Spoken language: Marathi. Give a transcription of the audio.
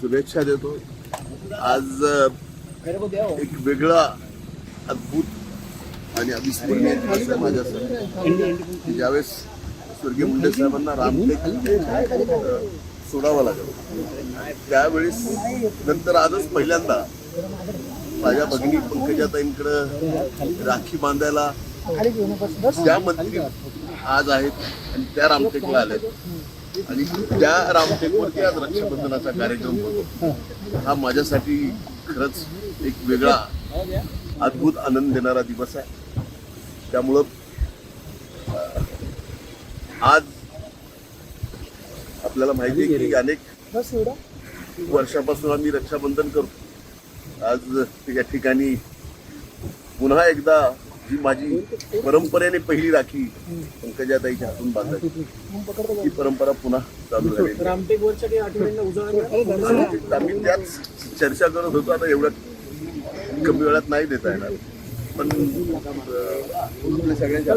शुभेच्छा देतो. आज एक वेगळा अद्भुत आणि अविस्मरणीय दिवस आहे माझ्यासाठी. ज्यावेळेस स्वर्गीय मुंडे साहेबांना रामटेक सोडावं लागलं. त्यावेळेस नंतर आजच पहिल्यांदा माझ्या भगिनी पंकजाताईंकडं राखी बांधायला त्या मंत्री आज आहेत आणि त्या रामटेकला आल्या आणि त्या रामटेकवरती आज रक्षाबंधनाचा कार्यक्रम होतो. हा माझ्यासाठी खरंच एक वेगळा अद्भुत आनंद देणारा दिवस आहे. त्यामुळं आज आपल्याला माहिती आहे की अनेक वर्षापासून आम्ही रक्षाबंधन करतो. आज या ठिकाणी पुन्हा एकदा जी माझी परंपरेने पहिली राखी पंकजाताईच्या हातून बांधायची. ही परंपरा पुन्हा चालू झाली काही आठवड्यांना उजळा आम्ही त्याच चर्चा करत होतो आता एवढ्या कमी वेळात नाही देता येणार. पण सगळ्यांच्या